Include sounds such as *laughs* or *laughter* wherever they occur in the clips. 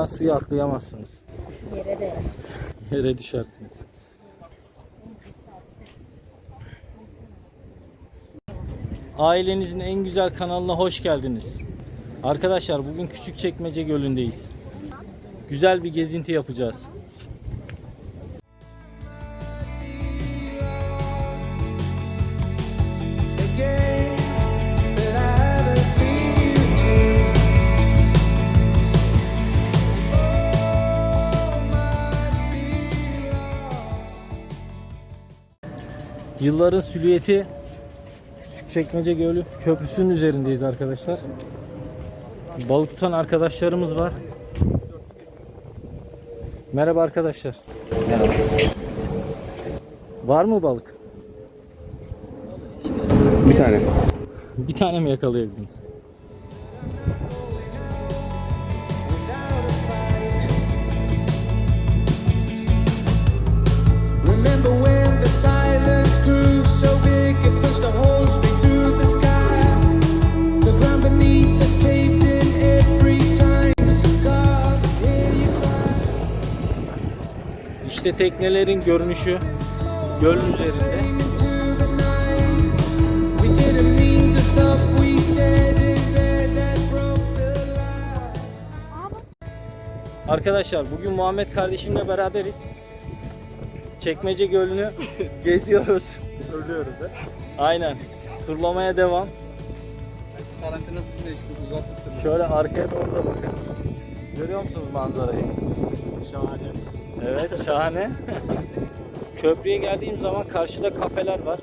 Buradan suya atlayamazsınız. Yere de. *laughs* Yere düşersiniz. Ailenizin en güzel kanalına hoş geldiniz. Arkadaşlar bugün Küçükçekmece Gölü'ndeyiz. Güzel bir gezinti yapacağız. Yılların silüeti Küçükçekmece Gölü köprüsünün üzerindeyiz arkadaşlar. Balık tutan arkadaşlarımız var. Merhaba arkadaşlar. Var mı balık? Bir tane. Bir tane mi yakalayabildiniz? So big it pushed a hole straight through the sky? The ground beneath us caved in every time. So God, hear you cry. İşte teknelerin görünüşü gölün üzerinde. Arkadaşlar bugün Muhammed kardeşimle beraberiz. Çekmece Gölü'nü *laughs* geziyoruz. Söylüyoruz da. Aynen. Turlamaya devam. Karantinası işte uzattık. Şöyle arkaya doğru da bakın. Görüyor musunuz manzarayı? Şahane. Evet şahane. *laughs* Köprüye geldiğim zaman karşıda kafeler var.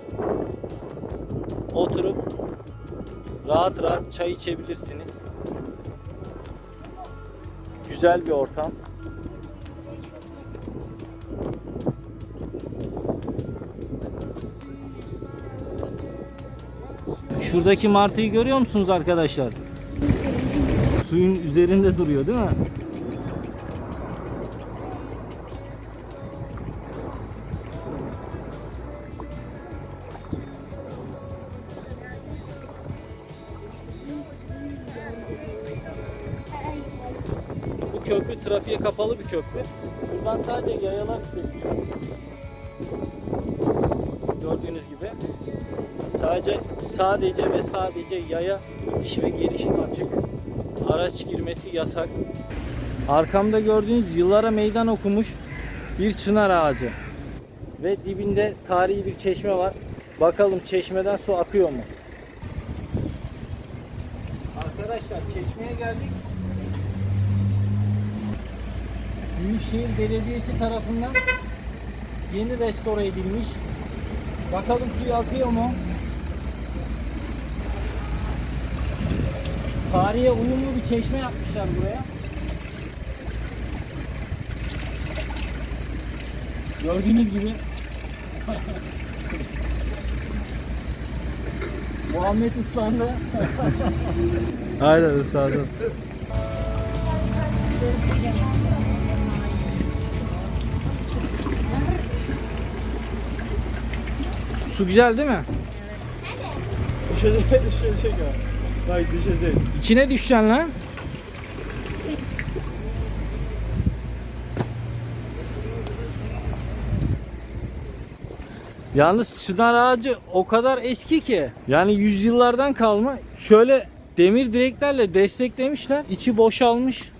Oturup rahat rahat çay içebilirsiniz. Güzel bir ortam. Şuradaki martıyı görüyor musunuz arkadaşlar? Suyun üzerinde duruyor değil mi? Bu köprü trafiğe kapalı bir köprü. Buradan sadece yayalar geçiyor. Gördüğünüz gibi. Sadece sadece ve sadece yaya gidiş ve gelişi açık. Araç girmesi yasak. Arkamda gördüğünüz yıllara meydan okumuş bir çınar ağacı. Ve dibinde tarihi bir çeşme var. Bakalım çeşmeden su akıyor mu? Arkadaşlar çeşmeye geldik. Büyükşehir Belediyesi tarafından yeni restore edilmiş. Bakalım suyu akıyor mu? Tarihe uyumlu bir çeşme yapmışlar buraya. Gördüğünüz gibi *laughs* Muhammed ıslandı. Aynen ısladım. Su güzel değil mi? Düşecek, düşecek ya. Bak düşecek. İçine düşeceksin lan. Yalnız çınar ağacı o kadar eski ki. Yani yüzyıllardan kalma. Şöyle demir direklerle desteklemişler. İçi boşalmış.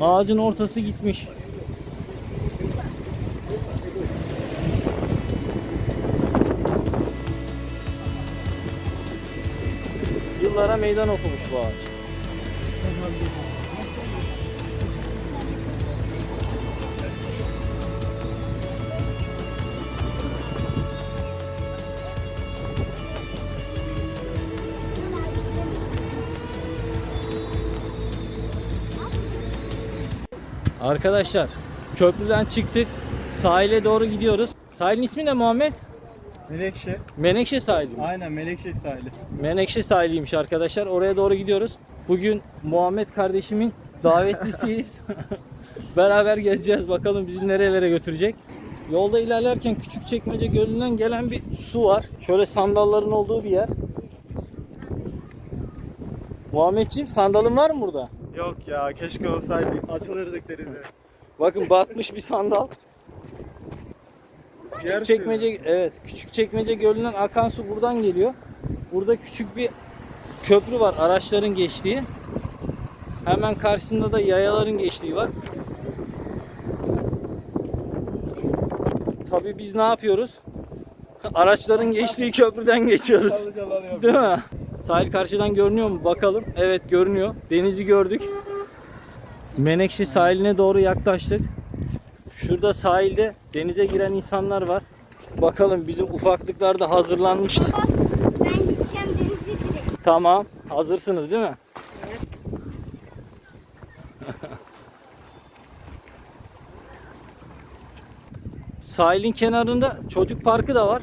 Ağacın ortası gitmiş. Yıllara meydan okumuş bu ağaç. Arkadaşlar köprüden çıktık. Sahile doğru gidiyoruz. Sahilin ismi ne Muhammed? Melekşe. Menekşe sahili. mi? Aynen Melekşe sahili. Menekşe sahiliymiş arkadaşlar. Oraya doğru gidiyoruz. Bugün Muhammed kardeşimin davetlisiyiz. *laughs* Beraber gezeceğiz. Bakalım bizi nerelere götürecek. Yolda ilerlerken Küçükçekmece Gölü'nden gelen bir su var. Şöyle sandalların olduğu bir yer. Muhammedciğim sandalın var mı burada? Yok ya keşke olsaydı. Açılırdık denize. Bakın batmış bir sandal. Küçük çekmece evet küçük çekmece gölünden akan su buradan geliyor. Burada küçük bir köprü var araçların geçtiği. Hemen karşısında da yayaların geçtiği var. Tabii biz ne yapıyoruz? Araçların geçtiği köprüden geçiyoruz. Değil mi? Sahil karşıdan görünüyor mu? Bakalım. Evet görünüyor. Denizi gördük. Menekşe sahiline doğru yaklaştık. Şurada sahilde denize giren insanlar var. Bakalım bizim ufaklıklar da hazırlanmıştı. Baba ben gideceğim denize gireyim. Tamam. Hazırsınız değil mi? *laughs* Sahilin kenarında çocuk parkı da var.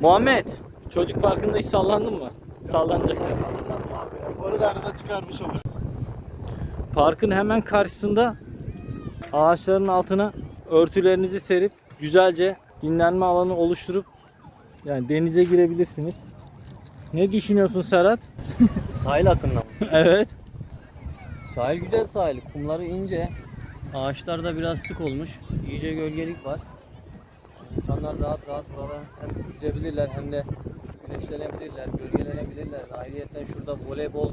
Muhammed, çocuk parkında hiç sallandın mı? Sallanacak. Onu da arada çıkarmış olur. Parkın hemen karşısında ağaçların altına örtülerinizi serip güzelce dinlenme alanı oluşturup yani denize girebilirsiniz. Ne düşünüyorsun Serhat? *laughs* Sahil hakkında mı? *laughs* evet. Sahil güzel sahil. Kumları ince. Ağaçlar da biraz sık olmuş. İyice gölgelik var. İnsanlar rahat rahat burada hem yüzebilirler hem de güneşlenebilirler, gölgelenebilirler. Ayrıyeten şurada voleybol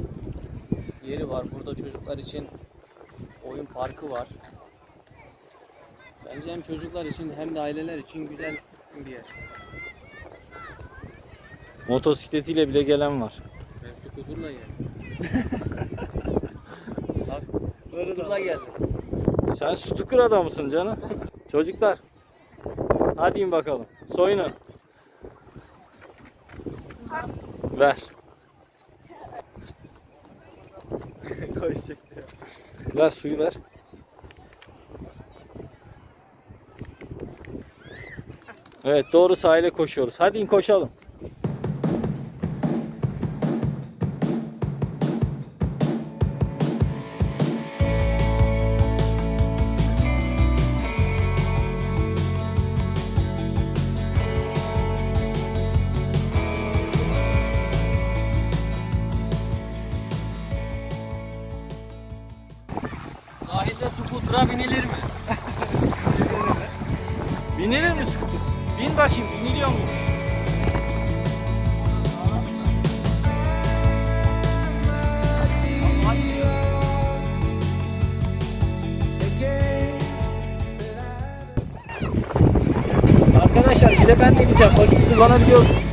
yeri var. Burada çocuklar için oyun parkı var. Bence hem çocuklar için hem de aileler için güzel bir yer. Motosikletiyle bile gelen var. Ben skuturla geldim. *laughs* Bak, skuturla geldim. Sen stukur adamısın canım. Çocuklar. Hadi in bakalım. Soyunun. Ver. koşacak diye. Ver suyu ver. Evet doğru sahile koşuyoruz. Hadi in koşalım. Sahilde skutura binilir mi? *laughs* Binilir mi skuter? Bin bakayım biniliyor mu? Arkadaşlar bir de ben deneyeceğim. Bakayım kullanabiliyor musun?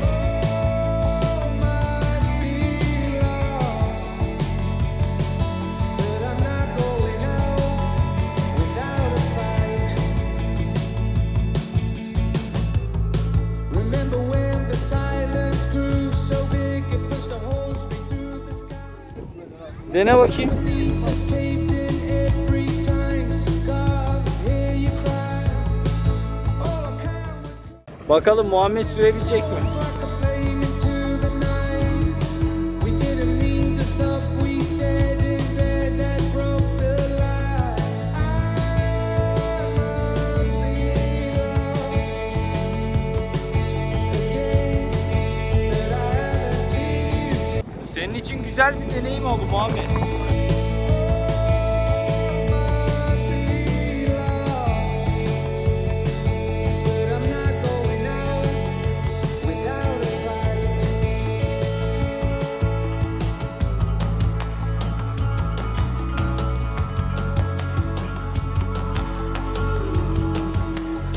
Haven't seen you too. Senin için güzel bir deneyim oldu Muhammed.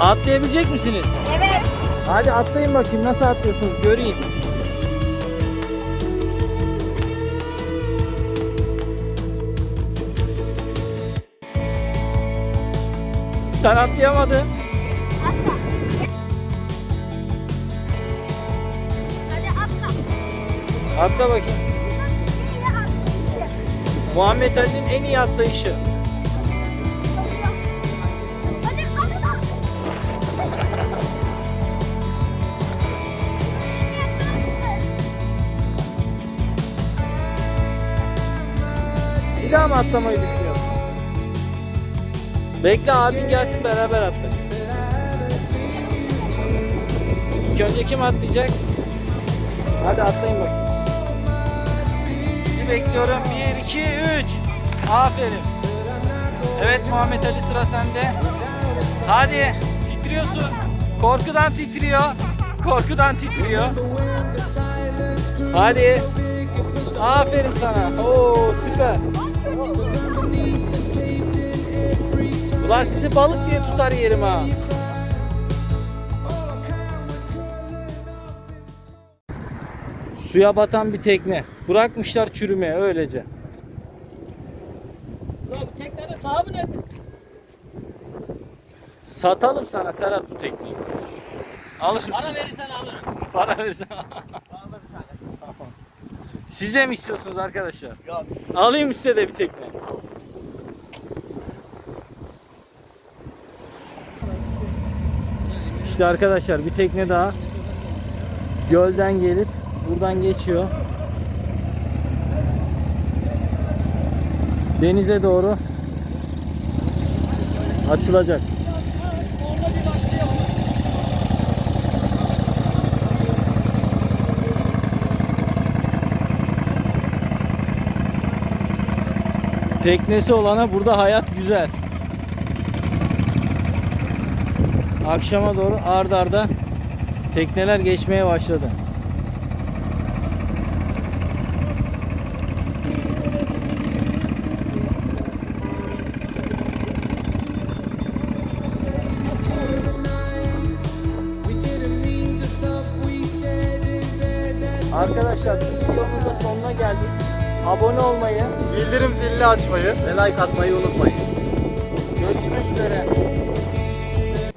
Atlayabilecek misiniz? Evet. Hadi atlayın bakayım nasıl atlıyorsunuz göreyim. Sen atlayamadın. Atla. Hadi atla. Atla bakayım. Muhammed Ali'nin en iyi atlayışı. Bir daha mı atlamayı düşünüyorsun? Bekle abin gelsin beraber atlayalım. İlk önce kim atlayacak? Hadi atlayın bakayım. Sizi bekliyorum. 1, 2, 3. Aferin. Evet Muhammed Ali sıra sende. Hadi. Titriyorsun. Korkudan titriyor. Korkudan titriyor. Hadi. Aferin sana. Oo süper. Ulan sizi balık diye tutar yerim ha. Suya batan bir tekne. Bırakmışlar çürümeye öylece. Ulan bu teknenin sahibi nerede? Satalım sana Serhat bu tekneyi. Alır mısın? Bana verirsen alırım. Para verirsen. Siz de mi istiyorsunuz arkadaşlar? Alayım size de bir tekne. İşte arkadaşlar bir tekne daha gölden gelip buradan geçiyor. Denize doğru açılacak. Teknesi olana burada hayat güzel. Akşama doğru ard arda tekneler geçmeye başladı. Arkadaşlar videomuzun sonuna geldik. Abone olmayı Bildirim zilini açmayı. Ve like atmayı unutmayın.